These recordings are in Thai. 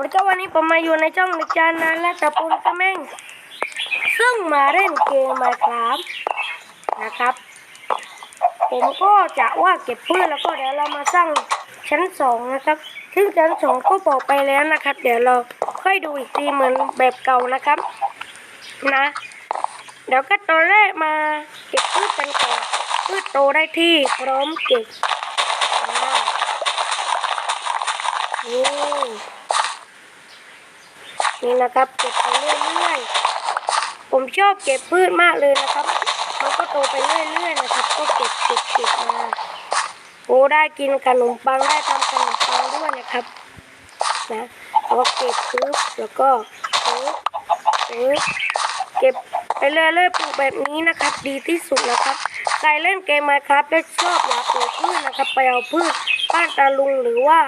วัสดีครับวันนี้ผมมาอยู่ในช่องในจานนั้นและตะปูนกระแมงซึ่งมาเล่นเกมมาครับนะครับ ผมก็จะว่าเก็บพืชแล้วก็เดี๋ยวเรามาสร้างชั้นสองนะครับ ซึ่งชั้นสองก็บอกไปแล้วนะครับ เดี๋ยวเราค่อยดูอีกทีเหมือนแบบเก่านะครับ นะ เดี๋ยวก็ตอนแรกมาเก็บพืชกันก่อนพืชโตได้ที่พร้อมเก็บนี่ นี่นะครับ เก็บไปเรื่อยๆ ผมชอบเก็บพืชมากเลยนะครับ มันก็โตไปเรื่อยๆนะครับ ก็เก็บเก็บเก็บมาโอ้ได้กินขนมปังได้ทำขนมปังด้วยนะครับ นะแล้วก็เก็บปึ๊บแล้วก็ปึ๊บปึ๊บเก็บไปเรื่อยๆปลูกแบบนี้นะครับ ดีที่สุดนะครับ ใครเล่นเกมมาครับและชอบอยากปลูกพืชนะครับ ไปเอาพืชบ้านตาลุงหรือว่า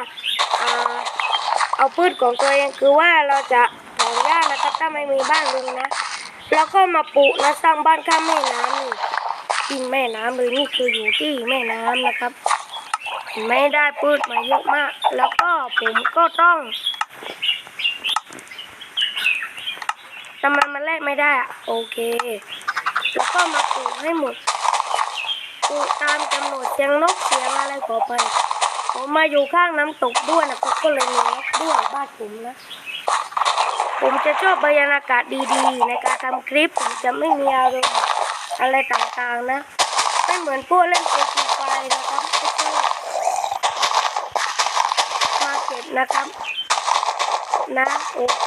เอาพืชของตัวเองคือว่าเราจะ ถอนหญ้านะครับถ้าไม่มีบ้านลุงนะ แล้วก็มาปลูกและสร้างบ้านข้ามแม่น้ำนี่ที่แม่น้ำเลยนี่คืออยู่ที่แม่น้ำนะครับไม่ได้พืชมาเยอะมาก แล้วก็ผมก็ต้องทำไมมันแลกไม่ได้อะโอเค แล้วก็มาปลูกให้หมดปลูกตามกำหนดเสียงนกเสียงอะไรขอไปผมมาอยู่ข้างน้ำตกด้วยนะก็เลยมีนกด้วยบ้านผมนะ ผมจะชอบบรรยากาศดีๆ ในการทำคลิปผมจะไม่มีอารมณ์อะไรต่างๆนะ ไม่เหมือนพวกเล่นเกมฟรีไฟนะครับไม่ใช่มาเก็บนะครับ นะโอเค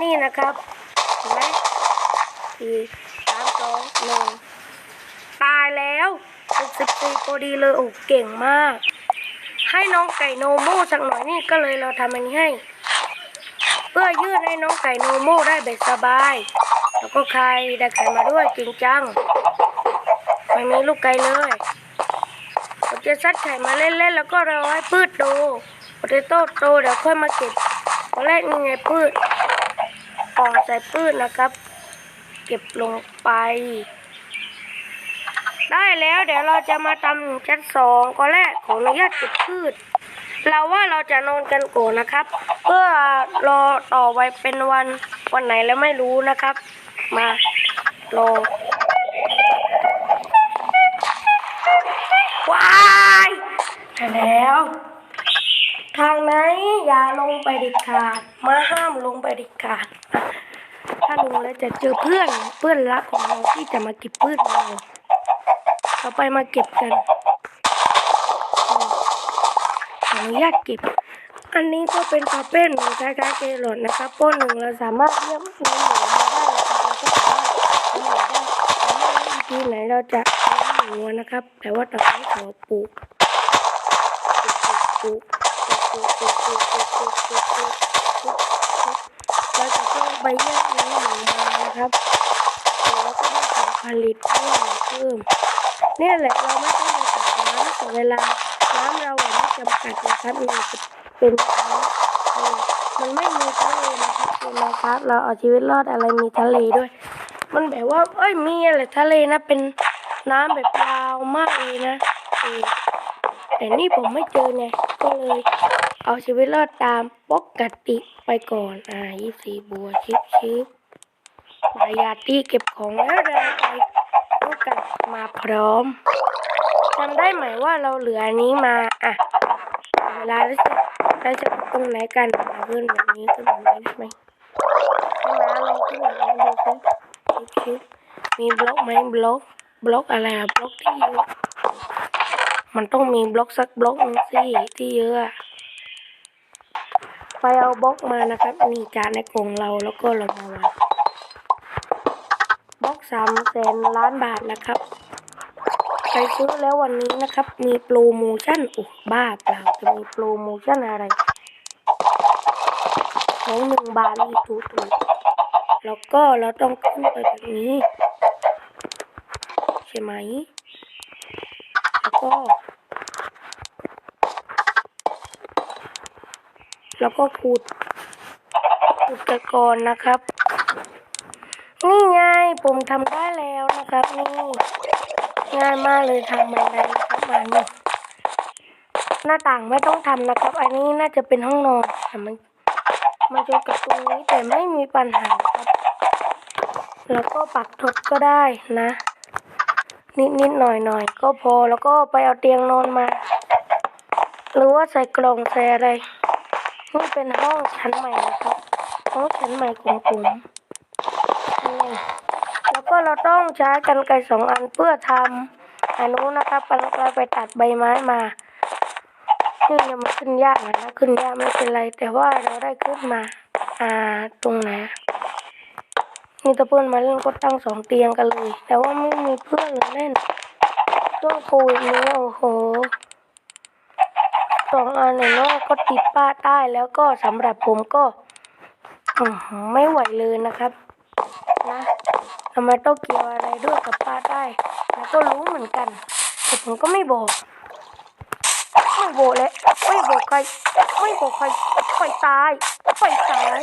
นี่นะครับเห็นไหมสี่สามสองหนึ่งตายแล้ว64พอดีเลยโอ้เก่งมาก ให้น้องไก่โนโมสักหน่อยนี่ก็เลยเราทำอันนี้ให้ เพื่อยืดให้น้องไก่โนโมได้แบบสบาย แล้วก็ไข่ได้ไข่มาด้วยจริงจังไม่มีลูกไก่เลยผมจะซัดไข่มาเล่นๆแล้วก็รอให้พืชโตโปเตโต้โตเดี๋ยวค่อยมาเก็บตอนแรกนี่ไงพืชปอกใส่พืชนะครับ เก็บลงไป ได้แล้วเดี๋ยวเราจะมาทำชั้นสองก็แรกขออนุญาตเก็บพืช เราว่าเราจะนอนกันก่อนนะครับ เพื่อรอต่อไว้เป็นวันวันไหนแล้วไม่รู้นะครับ มารอวายแล้ว ทางไหนอย่าลงไปด็ดขาดมาห้ามลงไปด็ดขาดถ้าลงแล้วจะเจอเพื่อนเพื่อนรักของเราที่จะมาเก็บพืชเรา เราไปมาเก็บกันขออนุญาตเก็บ อันนี้ก็เป็นปลาเป็นหมูคล้ายๆเกลอนนะครับป้นหนึ่งเราสามารถเลี้ยงหมูหมูมาได้นะครับเราก็สามารถเลี้ยงหมูได้แต่ไหนเราจะเลี้ยงหมูนะครับ แต่ว่าตอนนี้ขอปลูกปลูกปลูกปลูกปลูกปลูกปลูกปลูกปลูกปลูกปลูกเราจะต้องไปแยกเลี้ยงหมูมานะครับแล้วก็ได้ ผลผลิตเพิ่มเพิ่มเนี่ยแหละเราไม่ต้องไปตักน้ำแต่เวลาน้ำเราไม่จำกัดนะครับมันเป็นน้ำเมันไม่มีทะเลนะครับคุณนะครับ เราเอาชีวิตรอดอะไรมีทะเลด้วย มันแบบว่าเอ้ยมีอะไรทะเลนะเป็นน้ำแบบยาวมากเลยนะแต่นี่ผมไม่เจอไงก็เลยเอาชีวิตรอดตามปกติไปก่อน อ่ายี่สี่บัวชิบชิบ มายาตีเก็บของแล้วเดินไปต้องกลับมาพร้อมจำได้ไหมว่าเราเหลืออันนี้มาอะเวลาเราจะเราจะตรงไหนกันเอาขึ้นแบบนี้ขึ้นแบบนี้ได้ไหมมาลองขึ้นแบบนี้ดูสิชิบชิมีบล็อกไหมบล็อกบล็อกอะไรอะบล็อกที่เยอะมันต้องมีบล็อกสักบล็อกนึงสิที่เยอะอะไปเอาบล็อกมานะครับนี่จานในกล่องเราแล้วก็เรามาวาง บล็อกสามแสนล้านบาทนะครับใครซื้อแล้ววันนี้นะครับ มีโปรโมชั่นโอ้บ้าเปล่าจะมีโปรโมชั่นอะไรของหนึ่งบาทนี่ถูถูแล้วก็เราต้องขึ้นไปแบบนี้ ใช่ไหม แล้วก็ แล้วก็ขุดขุดกระกอนนะครับ นี่ไง ผมทำได้แล้วนะครับนี่ง่ายมากเลยทำบันไดนะครับมานี่หน้าต่างไม่ต้องทำนะครับ อันนี้น่าจะเป็นห้องนอนแต่มันมาเจอกับตรงนี้แต่ไม่มีปัญหาครับ แล้วก็ปักทดก็ได้นะ นิดนิดๆหน่อยหน่อยๆก็พอแล้วก็ไปเอาเตียงนอนมา หรือว่าใส่กล่องใส่อะไรนี่เป็นห้องชั้นใหม่นะครับห้องชั้นใหม่ของผมนี่ ก็เราต้องใช้กันไกรสองอันเพื่อทำอันนู้นนะครับกันไกรไปตัดใบไม้มานี่เนี่ยมันขึ้นยากนะขึ้นยากไม่เป็นไร แต่ว่าเราได้ขึ้นมา อ่าตรงไหนอะนี่ตะเพื่อนมาเล่นก็ตั้งสองเตียงกันเลย แต่ว่าไม่มีเพื่อนเล่นช่วงโควิดนี้โอ้โหสองอันเนี่ยเนาะก็ติดป้าใต้แล้วก็สำหรับผมก็ไม่ไหวเลยนะครับ นะำไมต้องเกี่ยวอะไรด้วยกับป้าใต้แล้วก็รู้เหมือนกันแต่ผมก็ไม่บอกไม่โบกเลยไม่โบกใครไม่โบกใครปล่อยตายปล่อยตาย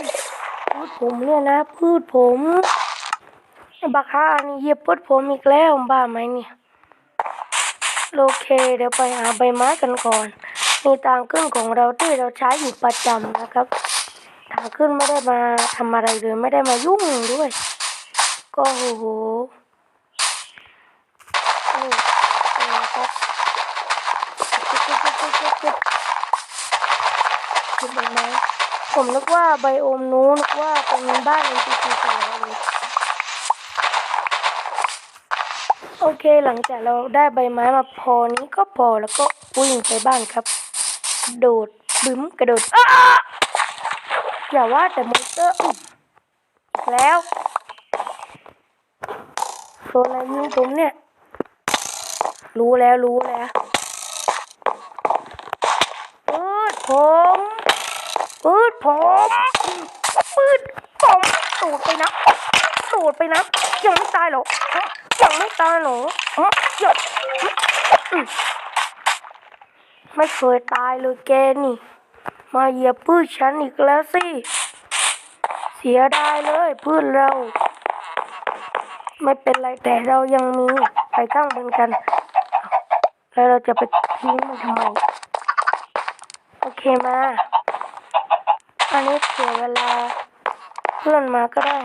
พืชผมเนี่ยนะพืชผมไอ้บักฮานี่เหยียบพืชผมอีกแล้วบ้าไหมเนี่ยโอเคเดี๋ยวไปหาใบไม้กันก่อนนี่ทางขึ้นของเราที่เราใช้อยู่ประจำนะครับ ทางขึ้นไม่ได้มาทำอะไรเลยไม่ได้มายุ่งด้วย ก็โอ้โหนี่นะครับคิดไหมไหมผมนึกว่าไบโอมนู้นึกว่าเป็นบ้านในทีทีของเลยโอเคหลังจากเราได้ใบไม้มาพอนี้ก็พอแล้วก็วิ่งไปบ้านครับ โดดบึ้มกระโดดอ้าอย่าว่าแต่มอนสเตอร์แล้ว โซนอะไรยิงผมเนี่ย รู้แล้วรู้แล้วปืดผมปืดผมปืดผมตูดไปนะตูดไปนะยังไม่ตายหรอยังไม่ตายหรอยังไม่เคยตายเลยแกนี่ มาเหยียบพืชฉันอีกแล้วสิ เสียดายเลยพืชเรา ไม่เป็นไรแต่เรายังมีไปข้างบนกัน แล้วเราจะไปทิ้งมันทำไม โอเคมา อันนี้เสียเวลาเพื่อนมาก็ได้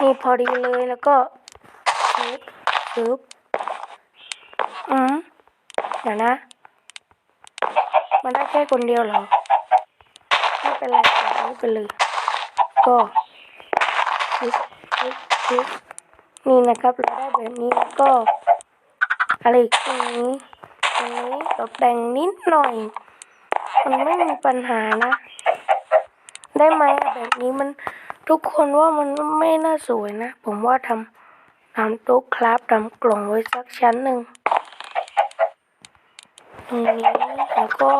นี่พอดีเลยแล้วก็ซึบซึบอืมเดี๋ยวนะ มันได้แค่คนเดียวเหรอ ไม่เป็นไรไม่เป็นเลยก็ซึบซึบซึบ นี่นะครับเราได้แบบนี้แล้วก็อะไรอีกตรงนี้ตรงนี้ตกแต่งนิดหน่อย มันไม่มีปัญหานะ ได้ไหมแบบนี้มันทุกคนว่ามันไม่น่าสวยนะ ผมว่าทำทำโต๊ะคราฟทำกล่องไว้สักชั้นหนึ่งตรงนี้แล้วก็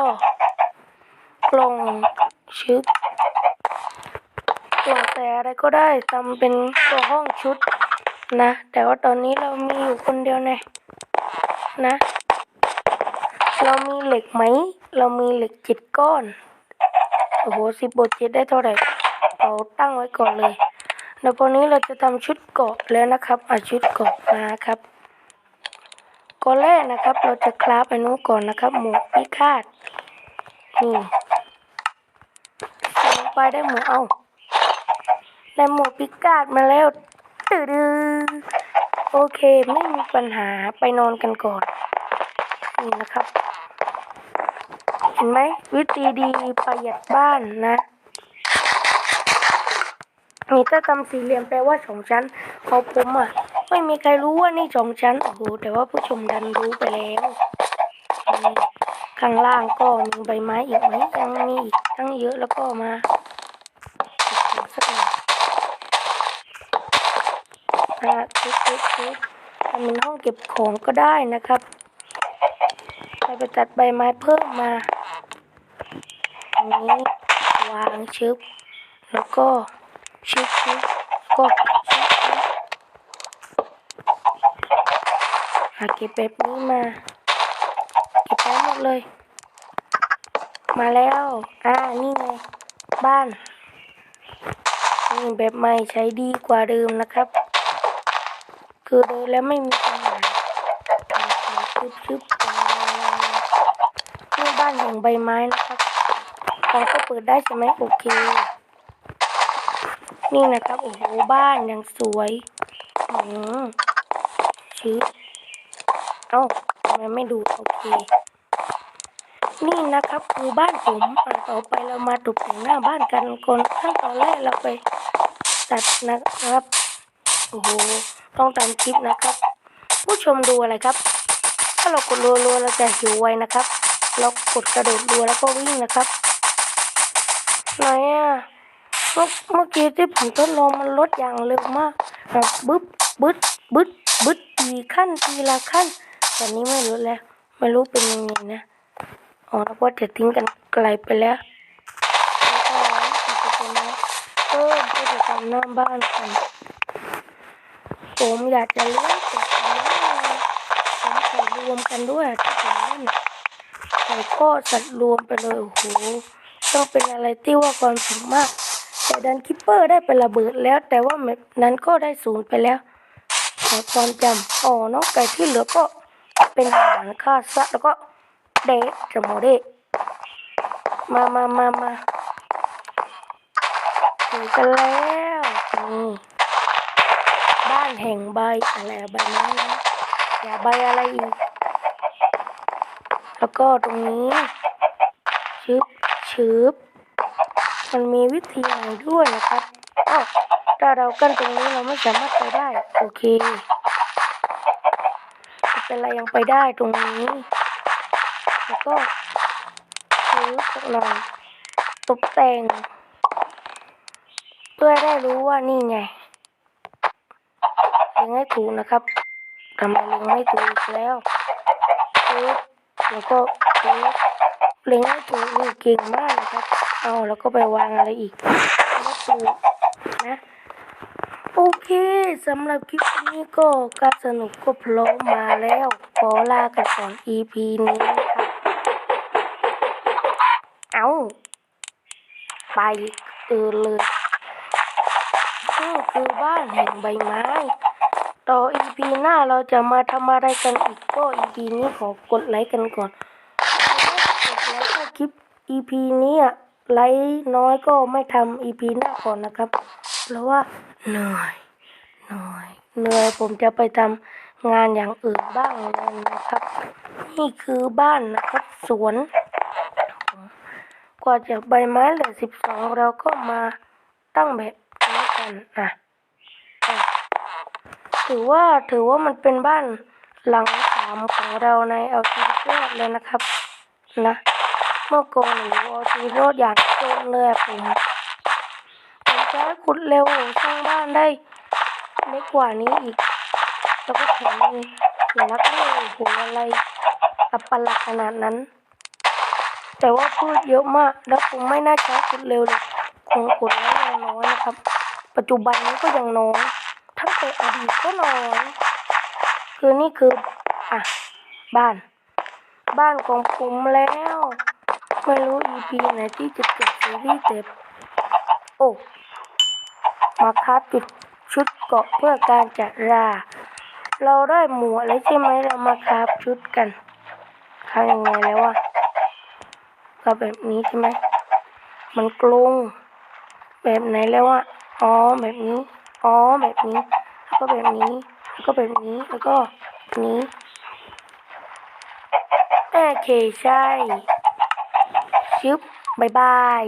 กล่องชึบกล่องแต่อะไรก็ได้ทำเป็นตัวห้องชุด นะ แต่ว่าตอนนี้เรามีอยู่คนเดียวไงนะ เรามีเหล็กไหม เรามีเหล็กจ็ดก้อน โอ้โหสิบบทเจ็ดได้เท่าไหร่เราตั้งไว้ก่อนเลยเดี๋ยววันนี้เราจะทำชุดเกาะแล้วนะครับอะชุดเกาะนะครับก่อนแรกนะครับ เราจะคราฟอันนู้นก่อนนะครับ หมูพิฆาตนี่ใส่ลงไปได้หมูเอาได้หมูพิฆาตมาแล้ว ตื่ดือโอเคไม่มีปัญหาไปนอนกันก่อน นี่นะครับ เห็นไหมวิธีดีประหยัดบ้านนะนี่ถ้าทำสี่เหลี่ยมแปลว่าสองชั้นของผมอะ ไม่มีใครรู้ว่านี่สองชั้นโอ้โหแต่ว่าผู้ชมดันรู้ไปแล้วข้างล่างก็มีใบไม้อีกไหมยังมีอีกตั้งเยอะแล้วก็มาเก็บสักหน่อย อะทุบทุบทุบทำเป็นห้องเก็บของก็ได้นะครับใครไปตัดใบไม้เพิ่มมาตรงนี้วางชึบ แล้วก็ชึบชึบก็ชึบชึบหาเก็บแบบนี้มา เก็บไปหมดเลย มาแล้ว อ่า นี่ไง บ้านนี่แบบใหม่ใช้ดีกว่าเดิมนะครับ คือเดินแล้วไม่มีปัญหาชึบชึบนี่านแห่งใบไม้นะครับเราก็เปิดได้ใช่ไหมโอเค นี่นะครับ โอ้โห บ้านอย่างสวยอืมชื้อเอ้าทำไมไม่ดู โอเค นี่นะครับคือบ้านผมต่อไปเรามาตกแต่งหน้าบ้านกันก่อนขั้นตอนแรกเราไปตัดนะครับ โอ้โห ต้องตามคลิปนะครับ ผู้ชมดูอะไรครับ ถ้าเรากดรัวๆเราจะหิวไวนะครับ เรากดกระโดดรัวแล้วก็วิ่งนะครับไหนอะเมื่อเมื่อกี้ที่ผมทดลองมันลดอย่างเร็วมากแบบบึ๊บบึ๊ดบึ๊ดบึ๊ดทีขั้นทีละขั้นแต่นี้ไม่รู้แล้ว ไม่รู้เป็นยังไงนะอ๋อแล้วก็จะทิ้งกันไกลไปแล้วแล้วก็จะเป็นนะเออจะทำหน้าบ้านกัน ผมอยากจะเลี้ยงเป็ดเลี้ยงอะไรผมใส่รวมกันด้วยที่ผมเล่นใส่ข้อสัตว์รวมไปเลยโอ้โหต้องเป็นอะไรที่ว่าความสุขมาก แต่ดันคิปเปอร์ได้ไประเบิดแล้ว แต่ว่าแมปนั้นก็ได้ศูนย์ไปแล้วขอความจำอ๋อน้องไก่ที่เหลือก็เป็นอาหารฆ่าซะแล้วก็เดะจะโมเดะมามามามาถึงกันแล้วนี่ บ้านแห่งใบอะไรใบไม้นะอย่าใบอะไรอีก แล้วก็ตรงนี้ชึบชึบมันมีวิธีใหม่ด้วยนะครับอ้าวถ้าเรากั้นตรงนี้เราไม่สามารถไปได้ โอเคเป็นไรยังไปได้ตรงนี้ แล้วก็ซื้อสักหน่อยตกแต่ง เพื่อได้รู้ว่านี่ไง เล็งให้ถูกนะครับทำไมเล็งไม่ถูกอีกแล้วซื้อแล้วก็ซื้อเล็งให้ถูกนี่เก่งมากนะครับ เอาแล้วก็ไปวางอะไรอีกให้ถูกนะโอเคสำหรับคลิปนี้ก็การสนุกก็พร้อมมาแล้ว ขอลากันก่อน EP นี้นะครับเอาไปเออเลยนี่คือบ้านแห่งใบไม้ ต่อ EP หน้าเราจะมาทำอะไรกันอีกก็ EP นี้ขอกดไลค์กันก่อนกดไลค์ถ้าคลิป EP นี้อะไลค์น้อยก็ไม่ทำ EP หน้าก่อนนะครับ เพราะว่าเหนื่อยเหนื่อยเหนื่อยผมจะไปทำงานอย่างอื่นบ้างแล้วนะครับ นี่คือบ้านนะครับ สวน กว่าจะใบไม้เหลือสิบสองเราก็มาตั้งแบบนี้กันอะอะ ถือว่าถือว่ามันเป็นบ้านหลังสามของเราในเอาชีวิตรอดเลยนะครับ นะเมื่อก่อนหนูเอาชีวิตรอดอย่างจนเลยผมผมจะให้ขุดเร็วสร้างบ้านได้เล็กกว่านี้อีก แล้วก็แถมมีหัวรักเล่โอ้โหอะไรอัปลักขนาดนั้น แต่ว่าพืชเยอะมากแล้วผมไม่น่าใช้ขุดเร็วเลยคงขุดแล้ยังน้อยนะครับ ปัจจุบันนี้ก็ยังน้อย ทั้งแต่อดีตก็น้อยคือนี่คืออะบ้าน บ้านของผมแล้ว ไม่รู้ EP ไหนที่จะจบซีรีส์เต็มโอ้มาครับจุดชุดเกาะเพื่อการจัดรา เราได้หมวกแล้วใช่ไหมเรามาครับชุดกันทำยังไงแล้ววะก็แบบนี้ใช่ไหมมันกลงแบบไหนแล้วอะอ๋อแบบนี้ อ๋อแบบนี้แล้วก็แบบนี้แล้วก็แบบนี้แล้วก็นี้โอเคใช่ชิบบายบาย